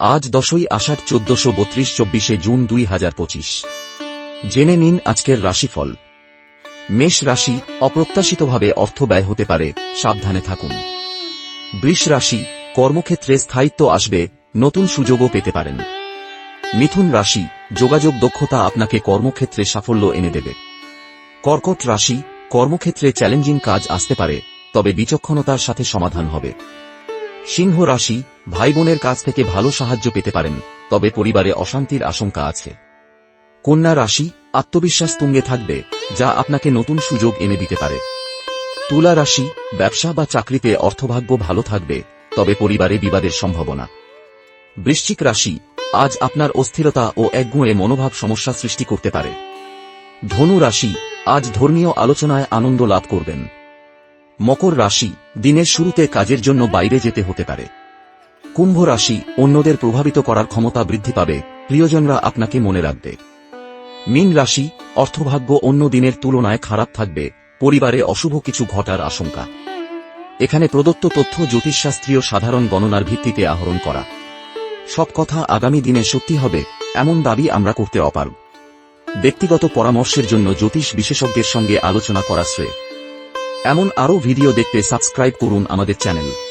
আজ দশই আষাঢ় চোদ্দশো বত্রিশ চব্বিশে জুন দুই হাজার পঁচিশ। জেনে নিন আজকের রাশিফল। মেষ রাশি অপ্রত্যাশিতভাবে অর্থ ব্যয় হতে পারে, সাবধানে থাকুন। বৃষ রাশি কর্মক্ষেত্রে স্থায়িত্ব আসবে, নতুন সুযোগও পেতে পারেন। মিথুন রাশি যোগাযোগ দক্ষতা আপনাকে কর্মক্ষেত্রে সাফল্য এনে দেবে। কর্কট রাশি কর্মক্ষেত্রে চ্যালেঞ্জিং কাজ আসতে পারে, তবে বিচক্ষণতার সাথে সমাধান হবে। সিংহ রাশি ভাই বোনের কাছ থেকে ভালো সাহায্য পেতে পারেন, তবে পরিবারে অশান্তির আশঙ্কা আছে। কন্যা রাশি আত্মবিশ্বাস তুঙ্গে থাকবে, যা আপনাকে নতুন সুযোগ এনে দিতে পারে। তুলা রাশি ব্যবসা বা চাকরিতে অর্থভাগ্য ভালো থাকবে, তবে পরিবারে বিবাদের সম্ভাবনা। বৃশ্চিক রাশি আজ আপনার অস্থিরতা ও একগুঁয়ে মনোভাব সমস্যা সৃষ্টি করতে পারে। ধনু রাশি আজ ধর্মীয় আলোচনায় আনন্দ লাভ করবেন। মকর রাশি দিনের শুরুতে কাজের জন্য বাইরে যেতে হতে পারে। কুম্ভ রাশি অন্যদের প্রভাবিত করার ক্ষমতা বৃদ্ধি পাবে। প্রিয়জনরা আপনাকে মনে রাখবে। মীন রাশি অর্থভাগ্য অন্য দিনের তুলনায় খারাপ থাকবে। পরিবারে অশুভ কিছু ঘটার আশঙ্কা। এখানে প্রদত্ত তথ্য জ্যোতিষশাস্ত্রীয় সাধারণ গণনার ভিত্তিতে আহরণ করা। সব কথা আগামী দিনে সত্যি হবে, এমন দাবি আমরা করতে অপারগ। ব্যক্তিগত পরামর্শের জন্য জ্যোতিষ বিশেষজ্ঞের সঙ্গে আলোচনা করা শ্রেয়। এমন আরও ভিডিও দেখতে সাবস্ক্রাইব করুন আমাদের চ্যানেল।